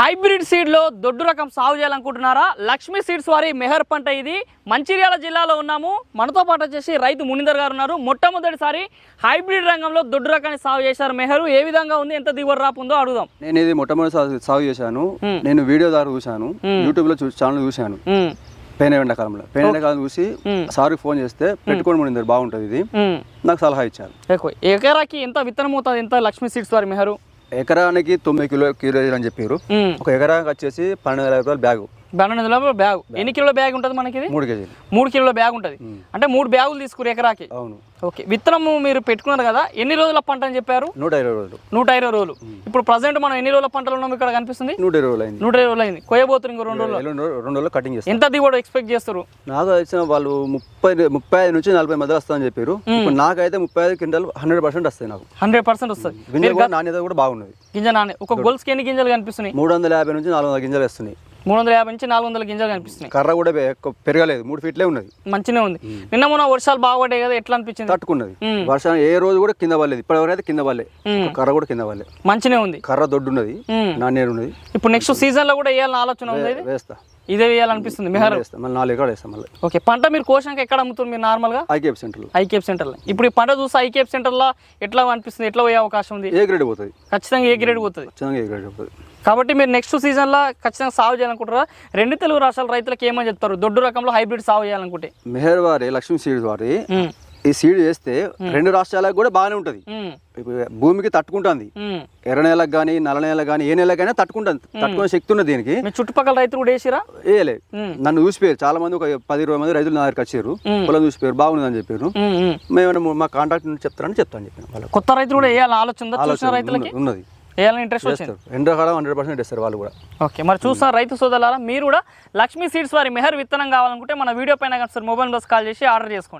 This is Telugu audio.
హైబ్రిడ్ సీడ్లో దొడ్డు రకం సాగు చేయాలనుకుంటున్నారా? లక్ష్మీ సీడ్స్ వారి మెహర్ పంట ఇది. మంచిర్యాల జిల్లాలో ఉన్నాము. మనతో పాటు వచ్చేసి రైతు మునిందర్ గారు ఉన్నారు. మొట్టమొదటిసారి హైబ్రిడ్ రంగంలో దొడ్డు రకాన్ని సాగు చేశారు మెహరు. ఏ విధంగా ఉంది? ఎంత దిగుబడి రాపుందో అడుగుదాం. నేను ఇది మొట్టమొదటి సాగు- చేశాను. నేను వీడియో ద్వారా చూశాను. యూట్యూబ్లో ఛానల్ చూశాను. పెయిన్ ఎండాకాలంలో పెయిన్ ఎండాకాలం చూసి. సార్కి ఫోన్ చేస్తే పెట్టుకోండి మునిందరు బాగుంటుంది ఇది. నాకు సలహా ఇచ్చారు. ఎకరాకి ఎంత విత్తనం అవుతుంది? ఎంత లక్ష్మీ సీడ్స్ వారి మెహరు? ఎకరానికి తొమ్మిది కిలో కిలోలు అని చెప్పారు. ఒక ఎకరానికి వచ్చేసి పన్నెండు వేల రూపాయలు బ్యాగు పన్నెండు వందల బ్యాగ్. ఎన్ని కిలోల బ్యాగ్ ఉంటుంది మనకి మూడు కేజీలు. మూడు కిలోల బ్యాగ్ ఉంటుంది. అంటే మూడు బ్యాగులు తీసుకురు ఎకరాకి? అవును. ఓకే. విత్తనము మీరు పెట్టుకున్నారు కదా ఎన్ని రోజుల పంట అని చెప్పారు? నూట ఇరవై రోజులు. నూట ఇరవై రోజులు. ఇప్పుడు ప్రజెంట్ మనం ఎన్ని రోజుల పంటలు ఉన్నాం ఇక్కడ కనిపిస్తుంది? నూట ఇరవై రోజులు అయింది. నూట ఇరవై రోజులు అయింది. కొయ్యబోతున్నారు ఇంకో రెండు రోజులు. రెండు రోజులు- కటింగ్ చేస్తాను ఎంత దిగుబడి ఎక్స్పెక్ట్ చేస్తారు? నాకు వచ్చిన వాళ్ళు ముప్పై ముప్పై ఐదు నుంచి నలభై మధ్య వస్తామని చెప్పారు. ఇప్పుడు నాకైతే ముప్పై ఐదు క్వింటాలు హండ్రెడ్ పర్సెంట్ వస్తాయి నాకు. హండ్రెడ్ పర్సెంట్ వస్తుంది నాణ్యత కూడా బాగున్నది గింజ నానే ఒక గొలుసుకి ఎన్ని గింజలు కనిపిస్తున్నాయి? మూడు వందల యాభై నుంచి నాలుగు వందల గింజలు వస్తున్నాయి. మూడు వందల యాభై నుంచి నాలుగు వందల గింజలు కనిపిస్తున్నాయి. కర్ర కూడా పెరగలేదు. మూడు ఫీట్లే ఉన్నది. మంచిగా ఉంది. నిన్న మొన్న వర్షాలు బాగుపడ్డాయి కదా ఎట్లా అనిపించింది? తట్టుకున్నది. వర్షం ఏ రోజు కూడా కింద పడలేదు. ఇప్పటివరకు అయితే కింద పడలే. మ్మ్. కర్ర కూడా కింద పడలే. మంచిగా ఉంది. కర్ర దొడ్డు ఉన్నది. నాణ్యత ఉన్నది ఇప్పుడు నెక్స్ట్ సీజన్లో కూడా వేయాలని ఆలోచన ఉంది వేస్తా. ఇదే వేయాలనిపిస్తుంది. మెహర్ మళ్ళీ నాలుగు ఎకరాలు వేస్తాం మళ్ళీ. ఓకే పంట మీరు కోసాక ఎక్కడ అమ్ముతుంది మీరు నార్మల్గా? ఐకేఎఫ్ సెంటర్లో. ఐకేఎఫ్ సెంటర్లో. ఇప్పుడు ఈ పంట చూస్తే ఐకేఎఫ్ సెంటర్లో ఎట్లా అనిపిస్తుంది? ఎట్లా పోయే అవకాశం ఉంది? ఏ గ్రేడ్ పోతుంది? ఖచ్చితంగా ఏ గ్రేడ్ పోతుంది? ఖచ్చితంగా ఏ గ్రేడ్ పోతుంది. కాబట్టి మీరు నెక్స్ట్ సీజన్లో ఖచ్చితంగా సాగు చేయాలనుకుంటారా రెండు తెలుగు రాష్ట్రాల రైతులకు ఏమని చెప్తారు? దొడ్డు రకంలో హైబ్రిడ్ సాగు చేయాలనుకుంటే. మెహర్ వారి లక్ష్మీ సీడ్ వారి. ఈ సీడ్ వేస్తే రెండు రాష్ట్రాలకు కూడా బాగానే ఉంటుంది. భూమికి తట్టుకుంటుంది. ఎర్ర నేలకు కానీ నల్ల నేలకు కానీ ఏ నెలకైనా తట్టుకుంటుంది. తట్టుకునే శక్తి ఉన్నది దీనికి. చుట్టుపక్కల రైతులు కూడా వేసిరా? వేయలే. నన్ను చూసిపోయారు. చాలా మంది ఒక పది ఇరవై మంది రైతులు నా దగ్గరికి వచ్చారు. మ్మ్. పొలం చూసిపోయారు. బాగుందని చెప్పారు. మేమైనా మా కాంటాక్ట్ చెప్తారని చెప్తాను చెప్పాను. కొత్త రైతులు కూడా వేయాలని ఆలోచన ఉన్నది. వేయాలని ఇంట్రెస్ట్ వచ్చింది? చేస్తారు ఎండాకాలం హండ్రెడ్ పర్సెంట్ ఇస్తారు వాళ్ళు కూడా. ఓకే మరి రైతు సోదరులారా మీరు కూడా లక్ష్మీ సీడ్స్ వారి మెహర్ విత్తనం కావాలనుకుంటే మన వీడియో పైన ఒకసారి మొబైల్ బస్ కాల్ చేసి ఆర్డర్ చేసుకోండి.